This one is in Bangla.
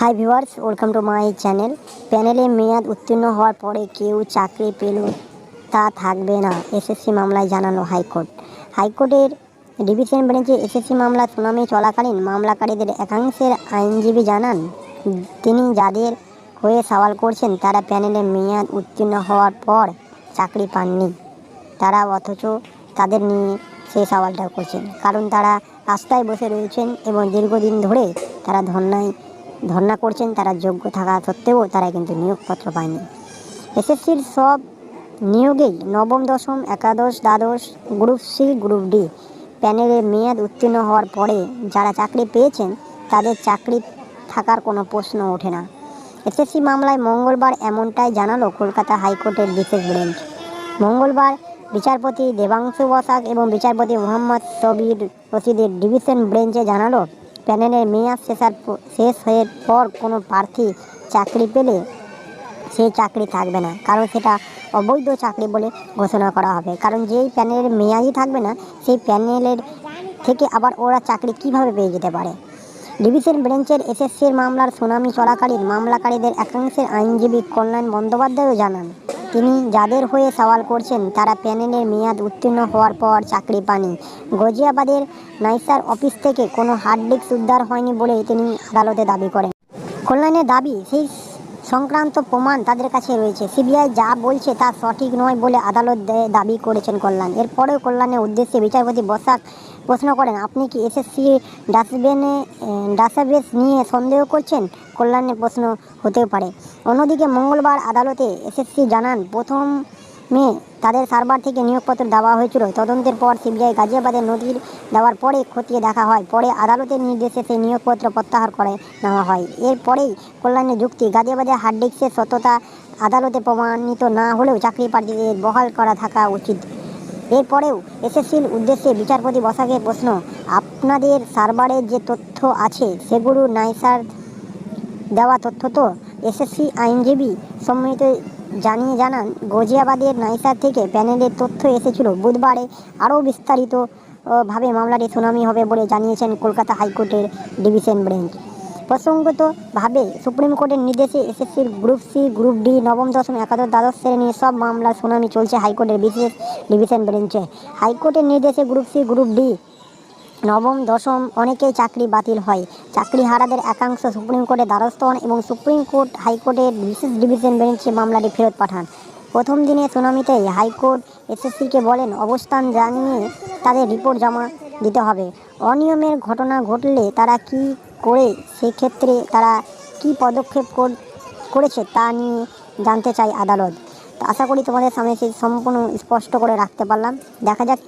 Hi viewers welcome to my channel প্যানেলে মেয়াদ উত্তীর্ণ হওয়ার পরে কেউ চাকরি পেল তা থাকবে না। এসএসসি মামলায় জানানো হাইকোর্ট। হাইকোর্টের ডিভিশন বেঞ্চে এসএসসি মামলা শুনানি চলাকালীন মামলাকারীদের একাংশের আইনজীবী জানান, তিনি যাদের হয়ে সওয়াল করছেন, তারা প্যানেলে মেয়াদ উত্তীর্ণ হওয়ার পর চাকরি পাননি। তারা অথচ তাদের নিয়ে সেই সওয়ালটা করছেন। কারণ তারা রাস্তায় বসে রয়েছেন এবং দীর্ঘদিন ধরে তারা ধর্নায় ধর্না করছেন, তারা যোগ্য থাকা সত্ত্বেও তারা কিন্তু নিয়োগপত্র পায়নি। এসএসসির সব নিয়োগেই নবম, দশম, একাদশ, দ্বাদশ, গ্রুপ সি, গ্রুপ ডি প্যানেলে মেয়াদ উত্তীর্ণ হওয়ার পরে যারা চাকরি পেয়েছেন, তাদের চাকরি থাকার কোনো প্রশ্ন ওঠে না। এসএসসি মামলায় মঙ্গলবার এমনটাই জানালো কলকাতা হাইকোর্টের বিশেষ বেঞ্চ। মঙ্গলবার বিচারপতি দেবাংশু বসাক এবং বিচারপতি মোহাম্মদ সবির রশিদের ডিভিশন বেঞ্চে জানালো প্যানেলের মেয়াদ শেষার শেষ হয়ে পর কোনো প্রার্থী চাকরি পেলে সেই চাকরি থাকবে না। কারণ সেটা অবৈধ চাকরি বলে ঘোষণা করা হবে। কারণ যেই প্যানেলের মেয়াদই থাকবে না, সেই প্যানেলের থেকে আবার ওরা চাকরি কীভাবে পেয়ে যেতে পারে? ডিভিশন বেঞ্চের এসএসসির মামলার শুনানি চলাকালীন মামলাকারীদের একাংশের আইনজীবী কল্যাণ বন্দ্যোপাধ্যায়ও জানান তিনি যাদের হয়ে সওয়াল করছেন, তারা প্যানেলের মেয়াদ উত্তীর্ণ হওয়ার পর চাকরি পানি গজিয়াবাদের নাইসার অফিস থেকে কোনো হার্ড ডিস্ক উদ্ধার হয়নি বলে তিনি আদালতে দাবি করেন। কল্যাণের দাবি, সেই সংক্রান্ত প্রমাণ তাদের কাছে রয়েছে। সিবিআই যা বলছে তা সঠিক নয় বলে আদালত দাবি করেছেন কল্যাণ। এরপরেও কল্যাণের উদ্দেশ্যে বিচারপতি বসাক প্রশ্ন করেন, আপনি কি এসএসসি ডাস্টবিনে ডাস্টাবেস নিয়ে সন্দেহ করছেন? কল্যাণের প্রশ্ন হতেও পারে। অন্যদিকে মঙ্গলবার আদালতে এসএসসি জানান, প্রথম মে তাদের সার্ভার থেকে নিয়োগপত্র দেওয়া হয়েছিল। তদন্তের পর সিবিআই গাজিয়াবাদের নদীর দেওয়ার পরে খতিয়ে দেখা হয়। পরে আদালতের নির্দেশে সেই নিয়োগপত্র প্রত্যাহার করে নেওয়া হয়। এরপরেই কল্যাণের যুক্তি গাজিয়াবাদের হার্ড ডিস্কের সততা আদালতে প্রমাণিত না হলেও চাকরি প্রার্থীদের বহাল করা থাকা উচিত। এরপরেও এসএসসির উদ্দেশ্যে বিচারপতি বসাকের প্রশ্ন, আপনাদের সার্ভারে যে তথ্য আছে সেগুলো নাইসার দেওয়া তথ্য তো? এসএসসি আইনজীবী সম্মিলিত জানিয়ে জানান, গজিয়াবাদের নাইসার থেকে প্যানেলের তথ্য এসেছিল। বুধবারে আরও বিস্তারিত ভাবে মামলাটি শুনানি হবে বলে জানিয়েছেন কলকাতা হাইকোর্টের ডিভিশন বেঞ্চ। প্রসঙ্গতভাবে সুপ্রিম কোর্টের নির্দেশে এসএসসির গ্রুপ সি, গ্রুপ ডি, নবম, দশম, একাদশ, দ্বাদশ শ্রেণির সব মামলার শুনানি চলছে হাইকোর্টের বিশেষ ডিভিশন বেঞ্চে। হাইকোর্টের নির্দেশে গ্রুপ সি, গ্রুপ ডি নবম, দশম অনেকেই চাকরি বাতিল হয়। চাকরি হারাদের একাংশ সুপ্রিম কোর্টের দ্বারস্থ হন এবং সুপ্রিম কোর্ট হাইকোর্টের বিশেষ ডিভিশন বেঞ্চে মামলাটি ফেরত পাঠান। প্রথম দিনে শুনানিতেই হাইকোর্ট এসএসসিকে বলেন, অবস্থান জানিয়ে তাদের রিপোর্ট জমা দিতে হবে। অনিয়মের ঘটনা ঘটলে তারা কি করে, সেক্ষেত্রে তারা কি পদক্ষেপ কর- করেছে তা নিয়ে জানতে চাই আদালত। আশা করি তোমাদের সামনে সেই সম্পূর্ণ স্পষ্ট করে রাখতে পারলাম। দেখা যাক